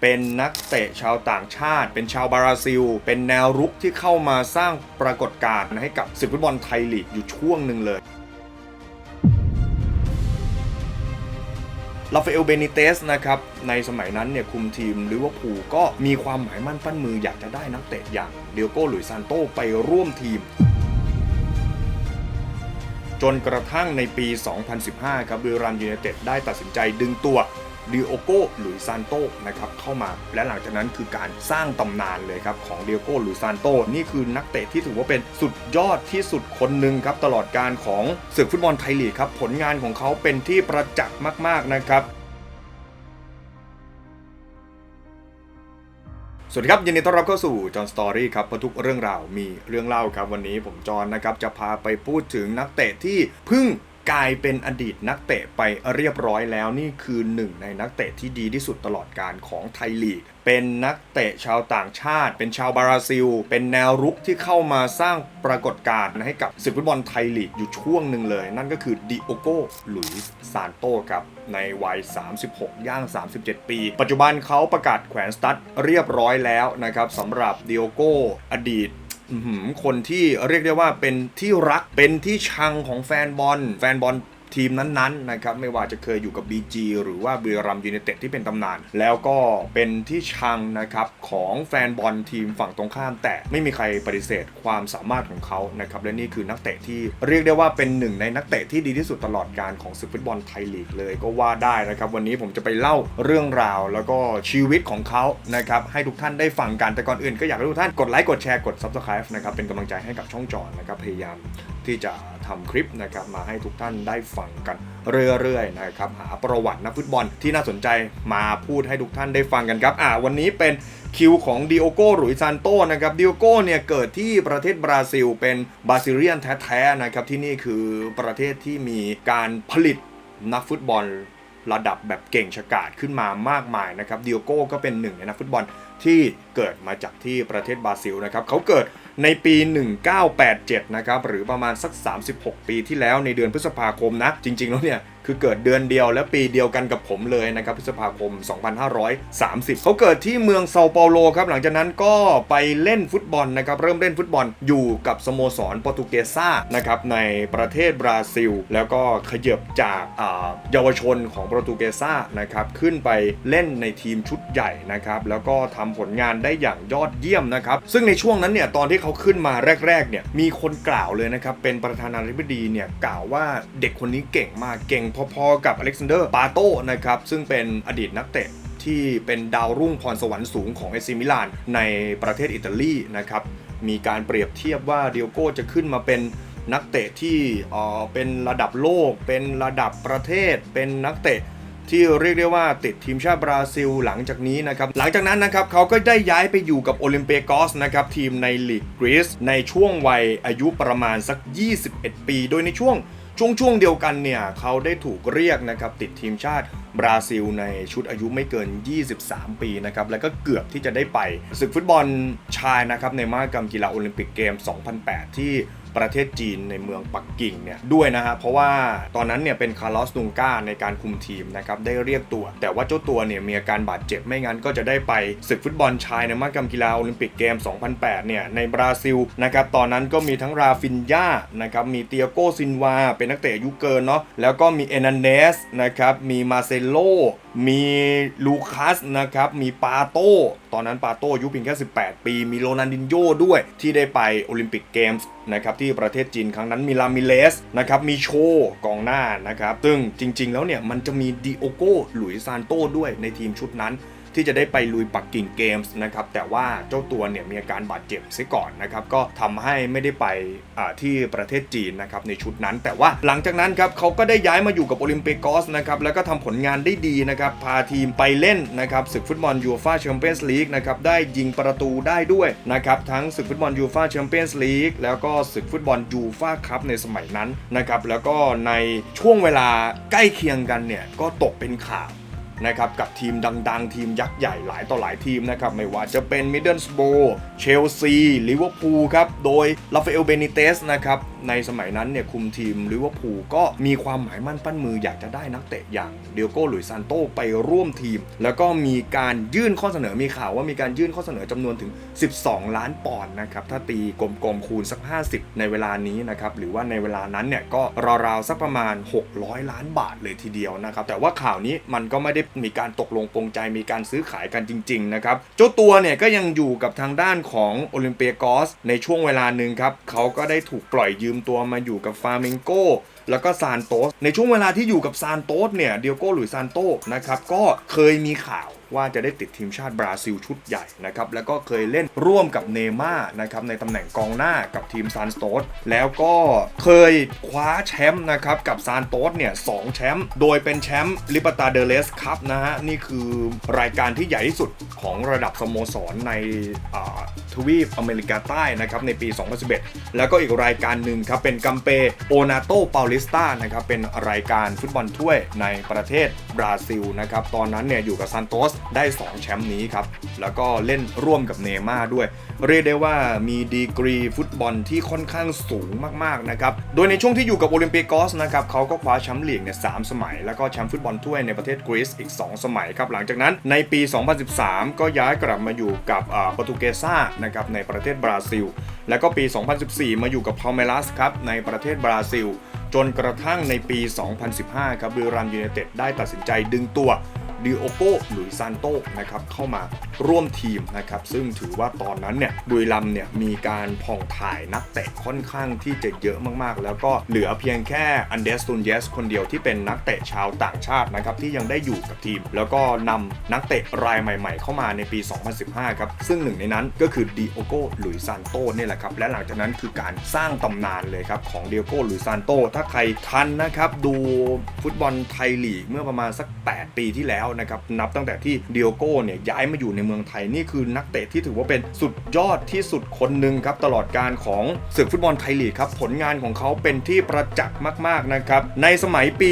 เป็นนักเตะชาวต่างชาติ เป็นชาวบราซิล เป็นแนวรุกที่เข้ามาสร้างปรากฏการณ์ให้กับศึกฟุตบอลไทยลีกอยู่ช่วงหนึ่งเลยลาฟาเอลเบนิเตสนะครับในสมัยนั้นเนี่ยคุมทีมลิเวอร์พูลก็มีความหมายมั่นปั้นมืออยากจะได้นักเตะอย่างเดียโก้หลุยซานโตไปร่วมทีม จนกระทั่งในปี 2015 ครับบุรีรัมยูไนเต็ดได้ตัดสินใจดึงตัว ดิโอโก้หลุยซานโตนะครับเข้ามา และหลังจากนั้นคือการสร้างตำนานเลยครับของดิโอโก้หลุยซานโตนี่คือนักเตะที่ถือว่าเป็นสุดยอดที่สุดคนหนึ่งครับตลอดการของศึกฟุตบอลไทยลีกครับผลงานของเขาเป็นที่ประจักษ์มาก ๆนะครับสวัสดีครับยินดีต้อนรับเข้าสู่จอห์นสตอรี่ครับเพราะทุกเรื่องราวมีเรื่องเล่าครับวันนี้ผมจอห์นนะครับจะพาไปพูดถึงนักเตะที่เพิ่ง กลายเป็นอดีตนักเตะไปเรียบร้อยแล้วนี่คือหนึ่งในนักเตะที่ดีที่สุดตลอดการของไทยลีก เป็นนักเตะชาวต่างชาติ เป็นชาวบราซิล เป็นแนวรุกที่เข้ามาสร้างปรากฏการณ์ให้กับศึกฟุตบอลไทยลีกอยู่ช่วงหนึ่งเลย นั่นก็คือดิโอโกหลุยส์ซานโตครับในวัย 36 ย่าง 37 ปี ปัจจุบันเขาประกาศแขวนสตั๊ดเรียบร้อยแล้วนะครับสำหรับดิโอโกอดีต คนที่เรียกได้ว่าเป็นที่รักเป็นที่ชังของแฟนบอล แฟนบอล ทีมนั้นๆนะครับไม่ว่าจะเคยอยู่กับ BG หรือว่าบุรีรัมย์ยูไนเต็ดที่เป็นตำนาน แล้วก็เป็นที่ชังนะครับของแฟนบอลทีมฝั่งตรงข้าม แต่ไม่มีใครปฏิเสธความสามารถของเขานะครับและนี่คือนักเตะที่เรียกได้ว่าเป็นหนึ่งในนักเตะที่ดีที่สุดตลอดการของศึกฟุตบอลไทยลีกเลยก็ว่าได้นะครับวันนี้ผมจะไปเล่าเรื่องราว แล้วก็ชีวิตของเขานะครับให้ทุกท่านได้ฟังกันแต่ก่อนอื่นก็อยากให้ทุกท่านกดไลค์กดแชร์กด subscribe นะครับเป็นกำลังใจให้กับช่องจอนะครับพยายามที่จะ ทำคลิปนะครับมาให้ทุกท่านได้ฟังกันเรื่อยๆนะครับหาประวัตินักฟุตบอลที่น่าสนใจมาพูดให้ทุกท่านได้ฟังกันครับอ่าวันนี้เป็นคิวของดิโอโกหรุยซานโตนะครับดิโอโก้เนี่ยเกิดที่ประเทศบราซิล เป็นบราซิเลียนแท้ๆนะครับที่นี่คือประเทศที่มีการผลิตนักฟุตบอลระดับแบบเก่งฉกาจขึ้นมามากมายนะครับดิโอโก้ก็เป็นหนึ่งในนักฟุตบอลที่เกิดมาจากที่ประเทศบราซิลนะครับเขาเกิด ในปี 1987 นะครับ หรือประมาณสัก 36 ปีที่แล้วในเดือนพฤษภาคมนะ จริง ๆ แล้วเนี่ย คือเกิดเดือนเดียวและปีเดียวกันกับผมเลยนะครับพฤษภาคม 2530 เขาเกิดที่เมืองเซาเปาโลครับหลังจากนั้นก็ไปเล่นฟุตบอลนะครับเริ่มเล่นฟุตบอลอยู่กับสโมสรโปรตุเกสซ่านะครับในประเทศบราซิล แล้วก็ขยับจากเยาวชนของโปรตุเกสซ่านะครับขึ้นไปเล่นในทีมชุดใหญ่นะครับแล้วก็ทำผลงานได้อย่างยอดเยี่ยมนะครับซึ่งในช่วงนั้นเนี่ยตอนที่เขาขึ้นมาแรกๆเนี่ยมีคนกล่าวเลยนะครับเป็นประธานาธิบดีเนี่ยกล่าวว่าเด็กคนนี้เก่งมากเก่งพอๆกับอเล็กซานเดอร์ปาโต้นะครับซึ่งเป็นอดีตนักเตะที่เป็นดาวรุ่งพรสวรรค์สูงของเอซิมิลานในประเทศอิตาลีนะครับมีการเปรียบเทียบว่าเดียโก้จะขึ้นมาเป็นนักเตะที่เออเป็นระดับโลก เป็นระดับประเทศ เป็นนักเตะ ที่เรียกได้ว่าติดทีมชาติบราซิลหลังจากนี้นะครับหลังจากนั้นนะครับเขาก็ได้ย้ายไปอยู่กับโอลิมเปียกอสนะครับทีมในลีกกรีซในช่วงวัยอายุประมาณสัก 21 ปี โดยในช่วงช่วงช่วงเดียวกันเนี่ยเขาได้ถูกเรียกนะครับติดทีมชาติบราซิลในชุดอายุไม่เกิน 23 ปีนะครับแล้วก็เกือบที่จะได้ไปศึกฟุตบอลชายนะครับในมหกรรมกีฬาโอลิมปิกเกม 2008 ที่ ประเทศจีนในเมืองปักกิ่งเนี่ยด้วยนะฮะเพราะว่าตอนนั้นเนี่ยเป็นคาร์ลอสนุงกาในการคุมทีมนะครับได้เรียกตัว แต่ว่าเจ้าตัวเนี่ยมีอาการบาดเจ็บไม่งั้นก็จะได้ไปศึกฟุตบอลชายในมหกรรมกีฬาโอลิมปิกเกม 2008 เนี่ยในบราซิลนะครับตอนนั้นก็มีทั้งราฟินยานะครับมีเตียโกซินวา เป็นนักเตะอายุเกินเนาะแล้วก็มีเอนันเนสนะครับมีมาเซโลมีลูคัสนะครับมีปาโต้ตอนนั้นปาโต้อายุเพียงแค่ 18 ปี มีโรนันดินโญด้วยที่ได้ไปโอลิมปิกเกมส์ นะครับที่ประเทศจีนครั้งนั้นมีลามิเลสนะครับมีโชกองหน้านะครับซึ่งจริง ๆ แล้วเนี่ยมันจะมีดิโอโกหลุยซานโต้ด้วยในทีมชุดนั้น ที่จะได้ไปลุยปักกิ่งเกมส์นะครับแต่ว่าเจ้าตัวเนี่ยมีอาการบาดเจ็บเสียก่อนนะครับก็ทำให้ไม่ได้ไปที่ประเทศจีนนะครับในชุดนั้น แต่ว่าหลังจากนั้นครับเขาก็ได้ย้ายมาอยู่กับโอลิมเปกอสนะครับแล้วก็ทำผลงานได้ดีนะครับพาทีมไปเล่นนะครับศึกฟุตบอลยูฟ่าแชมเปี้ยนส์ลีกนะครับได้ยิงประตูได้ด้วยนะครับทั้งศึกฟุตบอลยูฟ่าแชมเปี้ยนส์ลีกแล้วก็ศึกฟุตบอลยูฟ่าคัพในสมัยนั้นนะครับแล้วก็ในช่วงเวลาใกล้เคียงกันเนี่ยก็ตกเป็นข่าว นะครับกับทีมดังๆ ทีมยักษ์ใหญ่หลายต่อหลายทีมนะครับไม่ว่าจะเป็นมิดเดิลสโบเชลซีลิเวอร์พูลครับโดยลาฟาเอลเบนิเตสนะครับ ในสมัยนั้นเนี่ยคุมทีมลิเวอร์พูลก็มีความหมายมั่นปั้นมืออยากจะได้นักเตะอย่างเดียโก้หลุยซานโตไปร่วมทีม แล้วก็มีการยื่นข้อเสนอมีข่าวว่ามีการยื่นข้อเสนอจำนวนถึง 12 ล้านปอนด์นะครับถ้าตีกลมๆคูณสัก 50 ในเวลานี้นะครับหรือว่าในเวลานั้นเนี่ยก็ราวๆสักประมาณ 600 ล้านบาทเลยทีเดียวนะครับแต่ว่าข่าวนี้มันก็ไม่ได้มีการตกลงปรงใจมีการซื้อขายกันจริงๆนะครับเจ้าตัวเนี่ยก็ยังอยู่กับทางด้านของโอลิมเปียกอสในช่วงเวลาหนึ่งครับเขาก็ได้ถูกปล่อยยืมตัวมาอยู่กับฟาร์มิงโกแล้วก็ซานโตสในช่วงเวลาที่อยู่กับซานโตสเนี่ยเดียโก้หรือซานโตนะครับก็เคยมีข่าวว่าจะได้ติดทีมชาติบราซิลชุดใหญ่นะครับแล้วก็เคยเล่นร่วมกับเนม่านะครับในตำแหน่งกองหน้ากับทีมซานโตสแล้วก็เคยคว้าแชมป์นะครับกับซานโตสเนี่ยสองแชมป์โดยเป็นแชมป์ลิปตาเดเลสคัพนะฮะนี่คือรายการที่ใหญ่ที่สุดของระดับสโมสรในทวีปอเมริกาใต้นะครับในปี 2011 แล้วก็อีกรายการหนึ่งครับเป็นกัมเปโอนาโตเปาลิสตานะครับเป็นรายการฟุตบอลถ้วยในประเทศบราซิลนะครับตอนนั้นเนี่ยอยู่กับซานโตสได้ 2 แชมป์นี้ครับ แล้วก็เล่นร่วมกับเนม่าด้วย เรียกได้ว่ามีดีกรีฟุตบอลที่ค่อนข้างสูงมากๆนะครับ โดยในช่วงที่อยู่กับโอลิมปียกอสนะครับเขาก็คว้าแชมป์ลีกเนี่ยสามสมัย แล้วก็แชมป์ฟุตบอลถ้วยในประเทศกรีซอีก 2 สมัยครับหลังจากนั้นในปี 2013 ก็ย้ายกลับมาอยู่กับโปรตุเกสานะครับในประเทศบราซิล แล้วก็ปี 2014 มาอยู่กับพาเมลัสครับในประเทศบราซิล จนกระทั่งในปี 2015 ครับบิรัมยูเนเต็ดได้ตัดสินใจดึงตัว ดิโอโกหลุยซานโตนะครับเข้ามาร่วมทีมนะครับซึ่งถือว่าตอนนั้นเนี่ยบุรีรัมเนี่ยมีการผ่องถ่ายนักเตะค่อนข้างที่จะเยอะมากๆ แล้วก็เหลือเพียงแค่อันเดสตุนเยสคนเดียวที่เป็นนักเตะชาวต่างชาตินะครับที่ยังได้อยู่กับทีม แล้วก็นำนักเตะรายใหม่ ๆ เข้ามาในปี 2015 ครับ ซึ่งหนึ่งในนั้นก็คือดิโอโกหลุยซานโตนี่แหละครับ และหลังจากนั้นคือการสร้างตำนานเลยครับ ของดิโอโกหลุยซานโต ถ้าใครทันนะครับ ดูฟุตบอลไทยลีกเมื่อประมาณสัก 8 ปีที่แล้วนะครับนับตั้งแต่ที่เดิโอโก้เนี่ยย้ายมาอยู่ในเมืองไทยนี่คือนักเตะที่ถือว่าเป็นสุดยอดที่สุดคนหนึ่งครับตลอดการของศึกฟุตบอลไทยลีกครับผลงานของเขาเป็นที่ประจักษ์มากๆนะครับในสมัยปี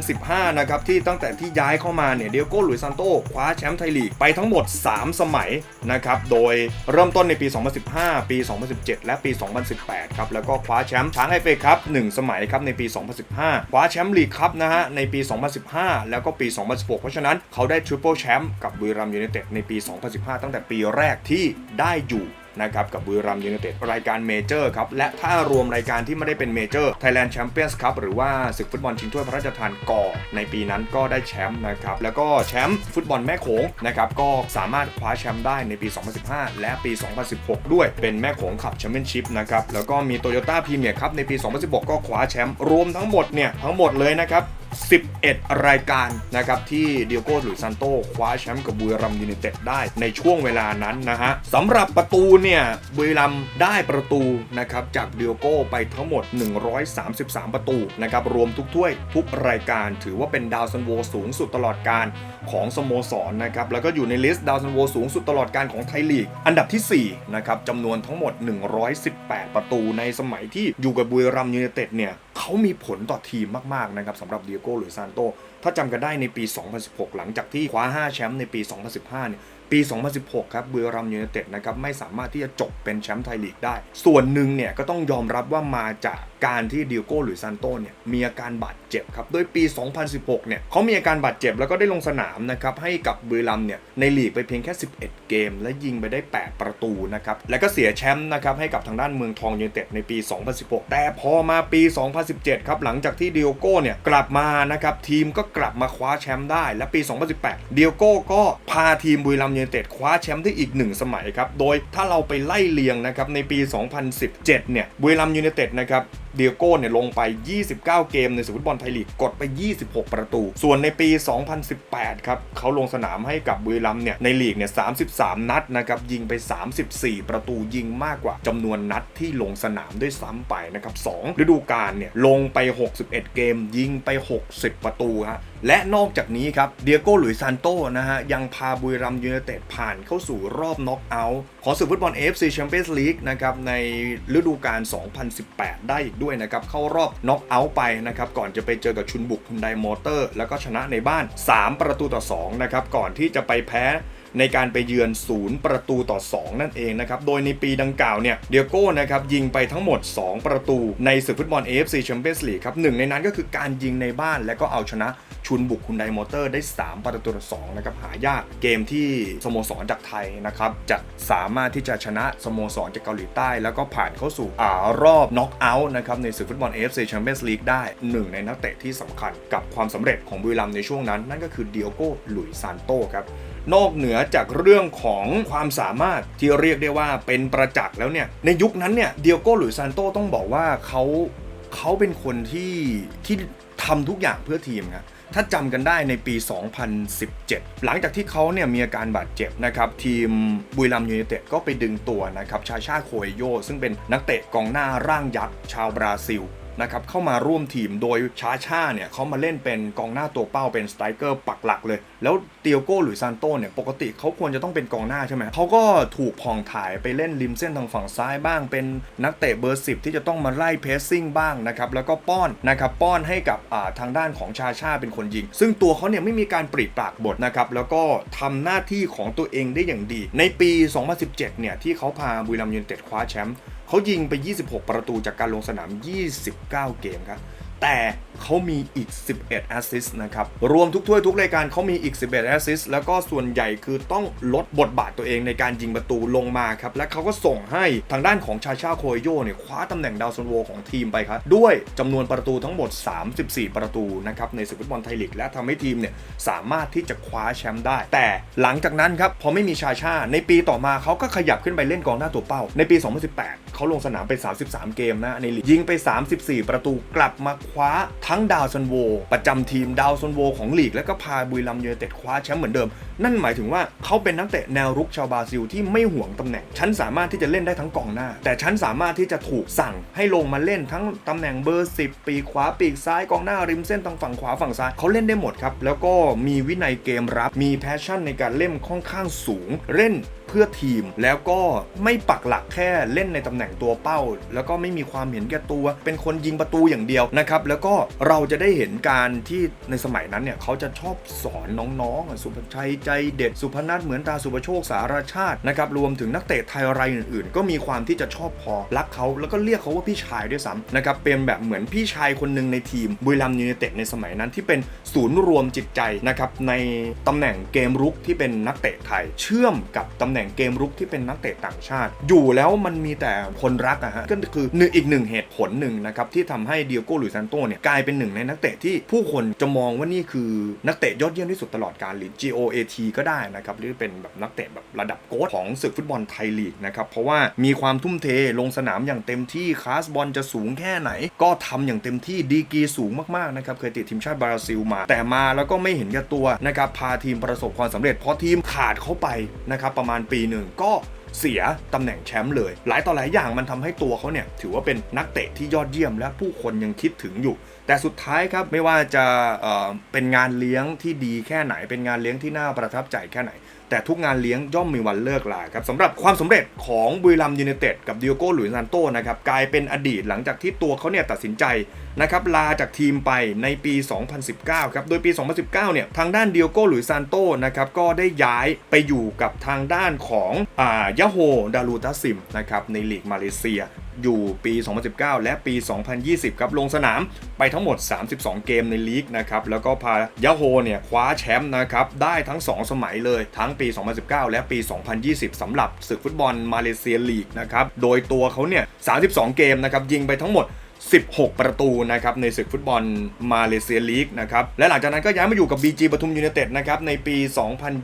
2015 นะครับที่ตั้งแต่ที่ย้ายเข้ามาเนี่ยเดียโก้หลุยซานโต้คว้าแชมป์ไทยลีกไปทั้งหมด 3 สมัยนะครับโดยเริ่มต้นในปี 2015 ปี 2017 และปี 2018 ครับแล้วก็คว้าแชมป์ช้างไอเฟครับ1สมัยครับในปี 2015 คว้าแชมป์ลีกครับนะฮะในปี 2015 แล้วก็ปี 2016 เพราะฉะนั้นเขาได้ทริปเปิลแชมป์กับบุรีรัมย์ยูไนเต็ดในปี 2015 ตั้งแต่ปีแรกที่ได้อยู่นะครับกับบุรีรัมย์ยูไนเต็ดรายการเมเจอร์ครับ และถ้ารวมรายการที่ไม่ได้เป็นเมเจอร์ Thailand Champions Cup หรือว่าศึกฟุตบอลชิงถ้วยพระราชทานก่อ ในปีนั้นก็ได้แชมป์นะครับ แล้วก็แชมป์ฟุตบอลแม่โขงนะครับ ก็สามารถคว้าแชมป์ได้ในปี 2015 และปี 2016 ด้วยเป็นแม่โขงขับแชมเปี้ยนชิพนะครับ แล้วก็มีโตโยต้าพรีเมียร์ครับในปี 2016 ก็คว้าแชมป์รวมทั้งหมดเนี่ยทั้งหมดเลยนะครับ 11 รายการนะครับที่เดียโก้หลุยซานโตคว้าแชมป์กับบุรีรัมยูไนเต็ดได้ในช่วงเวลานั้นนะฮะสำหรับประตูเนี่ยบุรีรัมได้ประตูนะครับจากเดียโก้ไปทั้งหมด 133 ประตูนะครับรวมทุกถ้วยทุกรายการ ถือว่าเป็นดาวซันโวสูงสุดตลอดการของสโมสรนะครับแล้วก็อยู่ในลิสต์ดาวซันโวสูงสุดตลอดการของไทยลีก อันดับที่ 4 นะครับจำนวนทั้งหมด 118 ประตูในสมัยที่อยู่กับบุรีรัมย์ยูไนเต็ดเนี่ย เขามีผลต่อทีมมากๆนะครับสำหรับเดียโก้หรือซานโต ถ้าจำกันได้ในปี 2016 หลังจากที่คว้า 5 แชมป์ในปี 2015 เนี่ยปี 2016 ครับเบุรีรัมยูเนเต็ดนะครับไม่สามารถที่จะจบเป็นแชมป์ไทยลีกได้ ส่วนหนึ่งเนี่ยก็ต้องยอมรับว่ามาจาก การที่ดิโก้หรือซานโตเนี่ยมีอาการบาดเจ็บครับ โดยปี 2016 เนี่ยเขามีอาการบาดเจ็บแล้วก็ได้ลงสนามนะครับให้กับบุรีรัมเนี่ยในลีกไปเพียงแค่ 11 เกม และยิงไปได้ 8 ประตูนะครับ แล้วก็เสียแชมป์นะครับให้กับทางด้านเมืองทองยูไนเต็ดในปี 2016 แต่พอมาปี 2017 ครับหลังจากที่ดิโก้เนี่ยกลับมานะครับทีมก็กลับมาคว้าแชมป์ได้ และปี 2018ดิโก้ก็พาทีมบุรีรัมย์ยูไนเต็ดคว้าแชมป์ได้อีก 1 สมัยครับ โดยถ้าเราไปไล่เลียงนะครับในปี 2017 เนี่ยบุรีรัมย์ยูไนเต็ดนะครับเดียโก้เนี่ยลงไป 29 เกมในศึกฟุตบอลไทยลีกกดไป 26 ประตู ส่วนในปี 2018 ครับเขาลงสนามให้กับบุรีรัมย์เนี่ยในลีกเนี่ย 33 นัดนะครับยิงไป 34 ประตูยิงมากกว่าจำนวนนัดที่ลงสนามด้วยซ้ำไปนะครับ2ฤดูกาลเนี่ยลงไป 61 เกมยิงไป 60 ประตูฮะ และนอกจากนี้ครับเดียโก้หลุยซานโตนะฮะ ยังพาบุยรัมยูเนเต็ดผ่านเข้าสู่รอบน็อกเอาท์ของศึกฟุตบอล AFC Champions League นะครับ ในฤดูกาล 2018 ได้อีกด้วยนะครับ เข้ารอบน็อกเอาท์ไปนะครับ ก่อนจะไปเจอกับชุนบุกคุนไดมอเตอร์ แล้วก็ชนะในบ้าน 3 ประตูต่อ 2 นะครับ ก่อนที่จะไปแพ้ ในการไปเยือนศูนย์ประตูต่อ 2 นั่นเองนะครับ โดยในปีดังกล่าวเนี่ยเดียโก้นะครับยิงไปทั้งหมด 2 ประตูในศึกฟุตบอล AFC Champions League ครับหนึ่งในนั้นก็คือการยิงในบ้านและก็เอาชนะชุนบุกคุณไดมอเตอร์ได้ 3 ประตูต่อ2นะครับหายากเกมที่สโมสรจากไทยนะครับจะสามารถที่จะชนะสโมสรจากเกาหลีใต้ แล้วก็ผ่านเข้าสู่อ่ารอบน็อกเอาท์นะครับในศึกฟุตบอล AFC Champions League ได้หนึ่งในนักเตะที่สำคัญกับความสำเร็จของบุรีรัมย์ในช่วงนั้น นั่นก็คือเดียโก้หลุยซานโตครับ นอกเหนือจากเรื่องของความสามารถที่เรียกได้ว่าเป็นประจักษ์แล้วเนี่ย ในยุคนั้นเนี่ยเดียโก้หลุยซานโตต้องบอกว่าเขาเขาเป็นคนที่ที่ทำทุกอย่างเพื่อทีมนะถ้าจำกันได้ในปี 2017 หลังจากที่เขาเนี่ยมีอาการบาดเจ็บนะครับ ทีมบุรีรัมย์ยูไนเต็ดก็ไปดึงตัวนะครับ ชาชาโคเอโย ซึ่งเป็นนักเตะกองหน้าร่างยักษ์ชาวบราซิล นะครับเข้ามาร่วมทีมโดยชาชาเนี่ยเขามาเล่นเป็นกองหน้าตัวเป้าเป็นสไตรเกอร์ปักหลักเลย แล้วเตียโก้หรือซานโตเนี่ยปกติเขาควรจะต้องเป็นกองหน้าใช่ไหมเขาก็ถูกพองถ่ายไปเล่นริมเส้นทางฝั่งซ้ายบ้าง เป็นนักเตะเบอร์สิบที่จะต้องมาไล่เพสซิ่งบ้างนะครับแล้วก็ป้อนนะครับป้อนให้กับทางด้านของชาชาเป็นคนยิง ซึ่งตัวเขาเนี่ยไม่มีการปริปากบทนะครับแล้วก็ทำหน้าที่ของตัวเองได้อย่างดี ในปี 2017 เนี่ยที่เขาพาบุรีรัมย์ยูไนเต็ดคว้าแชมป์ เขายิงไป 26 ประตูจากการลงสนาม 29 เกมครับ แต่เขามีอีก 11แอสซิสต์นะครับ รวมทุกถ้วยทุกรายการเขามีอีก 11แอสซิสต์แล้วก็ส่วนใหญ่คือต้องลดบทบาทตัวเองในการยิงประตูลงมาครับ และเขาก็ส่งให้ทางด้านของชาชาโคยโยเนี่ย คว้าตำแหน่งดาวซันโวของทีมไปครับ ด้วยจำนวนประตูทั้งหมด 34 ประตูนะครับ ในศึกฟุตบอลไทยลีกและทำให้ทีมเนี่ย สามารถที่จะคว้าแชมป์ได้ แต่หลังจากนั้นครับพอไม่มีชาชาในปีต่อมาเขาก็ขยับขึ้นไปเล่นกองหน้าตัวเป้า ในปี 2018เขาลงสนามไป 33 เกมนะในลีกยิงไป 34 ประตูกลับมาคว้าทั้งดาวซันโว ประจำทีมดาวซันโวของลีก แล้วก็พาบุรีรัมย์ยูไนเต็ดคว้าแชมป์เหมือนเดิม นั่นหมายถึงว่าเขาเป็นนักเตะแนวรุกชาวบราซิลที่ไม่ห่วงตำแหน่ง ฉันสามารถที่จะเล่นได้ทั้งกองหน้า แต่ฉันสามารถที่จะถูกสั่งให้ลงมาเล่นทั้งตำแหน่งเบอร์ 10 ปีขวาปีกซ้ายกองหน้าริมเส้นทางฝั่งขวาฝั่งซ้ายเขาเล่นได้หมดครับแล้วก็มีวินัยเกมรับมีแพชชั่นในการเล่นค่อนข้างสูง เล่น เพื่อทีม แล้วก็ไม่ปักหลักแค่เล่นในตำแหน่งตัวเป้า แล้วก็ไม่มีความเห็นแก่ตัว เป็นคนยิงประตูอย่างเดียวนะครับแล้วก็เราจะได้เห็นการที่ในสมัยนั้นเนี่ยเขาจะชอบสอนน้องๆ สุภชัยใจเด็ดสุพนัทเหมือนตาสุภโชคสารชาตินะครับรวมถึงนักเตะไทยรายอื่นๆ ก็มีความที่จะชอบพอรักเขาแล้วก็เรียกเขาว่าพี่ชายด้วยซ้ำนะครับเป็นแบบเหมือนพี่ชายคนหนึ่งในทีมบุรีรัมย์ยูไนเต็ดในสมัยนั้นที่เป็นศูนย์รวมจิตใจนะครับในตำแหน่งเกมรุกที่เป็นนักเตะไทยเชื่อมกับตำแหน่งเกมรุกที่เป็นนักเตะต่างชาติ อยู่แล้วมันมีแต่คนรักอะฮะก็คือหนึ่งอีกหนึ่งเหตุผลหนึ่งนะครับที่ทำให้เดียโก้หรือซานโตเนี่ยกลายเป็นหนึ่งในนักเตะที่ผู้คนจะมองว่านี่คือนักเตะยอดเยี่ยมที่สุดตลอดกาลหรือ GOAT ก็ได้นะครับหรือเป็นแบบนักเตะแบบระดับโค้ชของศึกฟุตบอลไทยลีกนะครับเพราะว่ามีความทุ่มเทลงสนามอย่างเต็มที่คลาสบอลจะสูงแค่ไหน ก็ทำอย่างเต็มที่ดีกรีสูงมากๆนะครับเคยติดทีมชาติบราซิลมา แต่มาแล้วก็ไม่เห็นแก่ตัวนะครับพาทีมประสบความสำเร็จเพราะทีมขาดเข้าไปนะครับประมาณปีหนึ่งก็เสียตำแหน่งแชมป์เลย หลายต่อหลายอย่างมันทำให้ตัวเขาเนี่ย ถือว่าเป็นนักเตะที่ยอดเยี่ยมและผู้คนยังคิดถึงอยู่ แต่สุดท้ายครับไม่ว่าจะเเป็นงานเลี้ยงที่ดีแค่ไหน เป็นงานเลี้ยงที่น่าประทับใจแค่ไหน แต่ทุกงานเลี้ยงย่อมมีวันเลิกลาครับสำหรับความสำเร็จของบุรีรัมย์ยูไนเต็ดกับดิโอโก้หลุยส์ซานโตนะครับกลายเป็นอดีตหลังจากที่ตัวเขาเนี่ยตัดสินใจนะครับลาจากทีมไปในปี 2019 ครับ โดยปี 2019 เนี่ยทางด้านดิโอโก้หลุยส์ซานโตนะครับก็ได้ย้ายไปอยู่กับทางด้านของอ่ายาโฮดารูตัสซิมนะครับในลีกมาเลเซีย อยู่ปี 2019 และปี 2020 ครับลงสนามไปทั้งหมด 32 เกมในลีกนะครับแล้วก็พายาโฮเนี่ยคว้าแชมป์นะครับได้ทั้ง 2 สมัยเลยทั้งปี 2019 และปี 2020สำหรับศึกฟุตบอลมาเลเซียลีกนะครับโดยตัวเขาเนี่ย 32 เกมนะครับยิงไปทั้งหมด 16 ประตูนะครับในศึกฟุตบอลมาเลเซียลีกนะครับและหลังจากนั้นก็ย้ายมาอยู่กับ BG ปทุมยูไนเต็ดนะครับในปี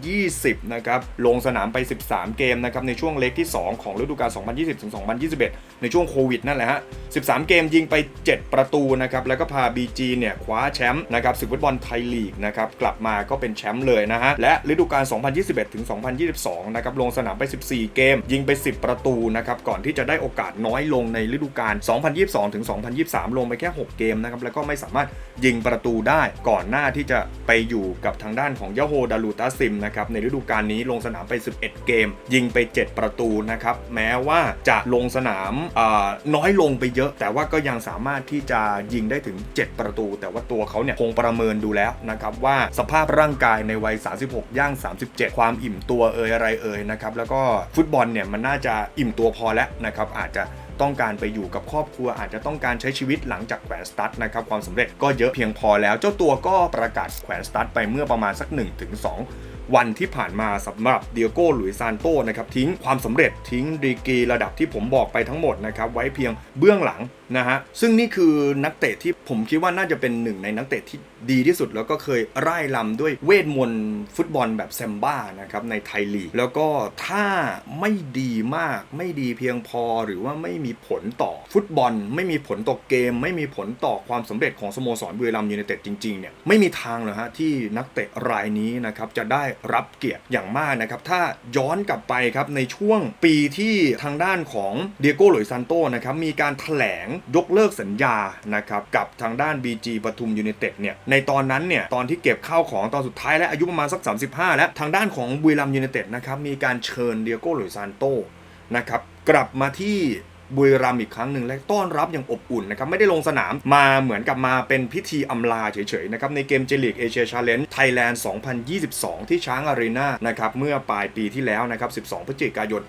2020 นะครับลงสนามไป 13 เกมนะครับในช่วงเล็กที่ 2 ของฤดูกาล 2020ถึง2021 ในช่วงโควิดนั่นแหละฮะ 13 เกมยิงไป 7 ประตูนะครับแล้วก็พา BG เนี่ยคว้าแชมป์นะครับศึกฟุตบอลไทยลีกนะครับกลับมาก็เป็นแชมป์เลยนะฮะและฤดูกาล 2021ถึง2022 นะครับลงสนามไป 14 เกม ยิงไป 10 ประตูนะครับก่อนที่จะได้โอกาสน้อยลงในฤดูกาล 2022ถึง2023 ลงไปแค่ 6 เกมนะครับ แล้วก็ไม่สามารถยิงประตูได้ก่อนหน้าที่จะไปอยู่กับทางด้านของยาโฮดาลูตาซิมนะครับ ในฤดูกาลนี้ลงสนามไป 11 เกม ยิงไป 7 ประตูนะครับ แม้ว่าจะลงสนามาน้อยลงไปเยอะ แต่ว่าก็ยังสามารถที่จะยิงได้ถึง 7 ประตู แต่ว่าตัวเขาเนี่ยคงประเมินดูแล้วนะครับว่าสภาพร่างกายในวัย 36 ย่าง 37 ความอิ่มตัวเอ่ยอะไรเอ่ยนะครับแล้วก็ฟุตบอลเนี่ยมันน่าจะอิ่มตัวพอแล้วนะครับอาจจะ ต้องการไปอยู่กับครอบครัวอาจจะต้องการใช้ชีวิตหลังจากแขวนสตั๊ดนะครับความสำเร็จก็เยอะเพียงพอแล้ว เจ้าตัวก็ประกาศแขวนสตั๊ดไปเมื่อประมาณสัก 1-2 วันที่ผ่านมาสำหรับเดียโก้หลุยซานโตนะครับทิ้งความสำเร็จทิ้งดีกรีระดับที่ผมบอกไปทั้งหมดนะครับไว้เพียงเบื้องหลังนะฮะซึ่งนี่คือนักเตะที่ผมคิดว่าน่าจะเป็นหนึ่งในนักเตะที่ดีที่สุด แล้วก็เคยไล่ลำด้วยเวทมนต์ฟุตบอลแบบแซมบ้านะครับในไทยลีกแล้วก็ถ้าไม่ดีมากไม่ดีเพียงพอหรือว่าไม่มีผลต่อฟุตบอล ไม่มีผลต่อเกม ไม่มีผลต่อความสำเร็จของสโมสรบุรีรัมย์ยูไนเต็ดจริงๆเนี่ยไม่มีทางเลยฮะที่นักเตะรายนี้นะครับจะได้รับเกียรติอย่างมากนะครับ ถ้าย้อนกลับไปครับในช่วงปีที่ทางด้านของเดียโก้หลุยซานโตนะครับมีการถแถลงยกเลิกสัญญานะครับกับทางด้าน BG ปทุมยูไนเต็ดเนี่ยในตอนนั้นเนี่ยตอนที่เก็บข้าวของตอนสุดท้ายและอายุประมาณสัก 35 แล้วทางด้านของบุรีรัมย์ยูไนเต็ดนะครับมีการเชิญเดียโก้หลุยซานโตนะครับกลับมาที่ บุรีรัมย์อีกครั้งหนึ่งและต้อนรับอย่างอบอุ่นนะครับไม่ได้ลงสนามมาเหมือนกับมาเป็นพิธีอำลาเฉยๆนะครับในเกมเจลีกเอเชียชาเลนจ์ไทยแลนด์ 2022 ที่ช้างอารีนานะครับเมื่อปลายปีที่แล้วนะครับ 12 พฤศจิกายน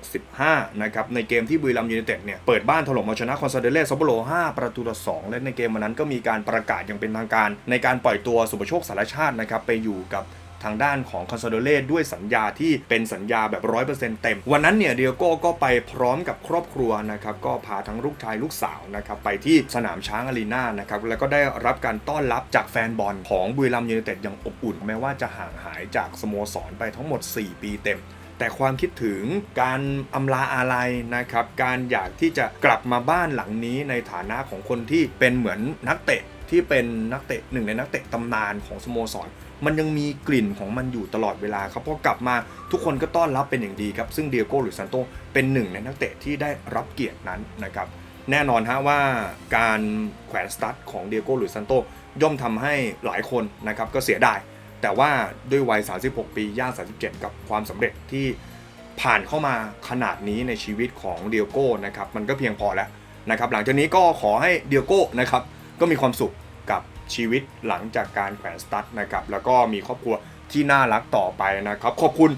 2565 นะครับในเกมที่บุรีรัมย์ยูไนเต็ดเนี่ยเปิดบ้านถล่มเอาชนะคอนซาเดเล่ซัปโปโร 5 ประตูต่อ 2 และในเกมวันนั้นก็มีการประกาศอย่างเป็นทางการ ในการปล่อยตัวสุปโชคสารชาตินะครับไปอยู่กับ ทางด้านของคอนซาโดเล่ด้วยสัญญาที่เป็นสัญญาแบบ 100%เต็ม วันนั้นเนี่ยเดียโก้ก็ไปพร้อมกับครอบครัวนะครับก็พาทั้งลูกชายลูกสาวนะครับไปที่สนามช้างอารีนานะครับแล้วก็ได้รับการต้อนรับจากแฟนบอลของบุรีรัมย์ยูไนเต็ดอย่างอบอุ่น แม้ว่าจะห่างหายจากสโมสรไปทั้งหมด 4 ปีเต็มแต่ความคิดถึงการอำลาอาลัยนะครับ การอยากที่จะกลับมาบ้านหลังนี้ในฐานะของคนที่เป็นเหมือนนักเตะที่เป็นนักเตะหนึ่งในนักเตะตำนานของสโมสร มันยังมีกลิ่นของมันอยู่ตลอดเวลาครับพอกลับมาทุกคนก็ต้อนรับเป็นอย่างดีครับ ซึ่งเดียโก้หรือซันโตเป็นหนึ่งในนักเตะที่ได้รับเกียรตินั้นนะครับแน่นอนฮะว่าการแขวนสตั๊ดของเดียโก้หรือซันโตย่อมทำให้หลายคนนะครับก็เสียดายแต่ว่าด้วยวัย 36 ปีย่าง 37 กับความสำเร็จที่ผ่านเข้ามาขนาดนี้ในชีวิตของเดียโก้นะครับมันก็เพียงพอแล้วนะครับหลังจากนี้ก็ขอให้เดียโก้นะครับก็มีความสุขกับ ชีวิตหลังจากการแขวนสตั๊ดนะครับแล้วก็มีครอบครัวที่น่ารักต่อไปนะครับขอบคุณ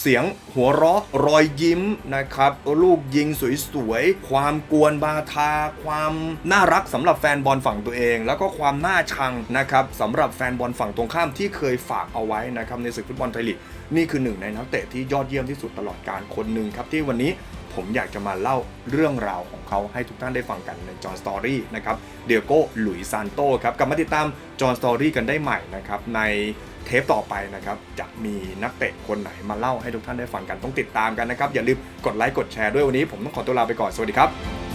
เสียงหัวเราะรอยยิ้มนะครับ ลูกยิงสวยๆ ความกวนบาทา ความน่ารักสำหรับแฟนบอลฝั่งตัวเอง แล้วก็ความน่าชังนะครับสำหรับแฟนบอลฝั่งตรงข้ามที่เคยฝากเอาไว้นะครับในศึกฟุตบอลไทยลีกนี่คือหนึ่งในนักเตะที่ยอดเยี่ยมที่สุดตลอดการคนหนึ่งครับที่วันนี้ ผมอยากจะมาเล่าเรื่องราวของเขาให้ทุกท่านได้ฟังกันในจอห์นสตอรี่นะครับเดียโก้หลุยซานโตครับกลับมาติดตามจอห์นสตอรี่กันได้ใหม่นะครับในเทปต่อไปนะครับจะมีนักเตะคนไหนมาเล่าให้ทุกท่านได้ฟังกันต้องติดตามกันนะครับอย่าลืมกดไลค์กดแชร์ด้วยวันนี้ผมต้องขอตัวลาไปก่อนสวัสดีครับ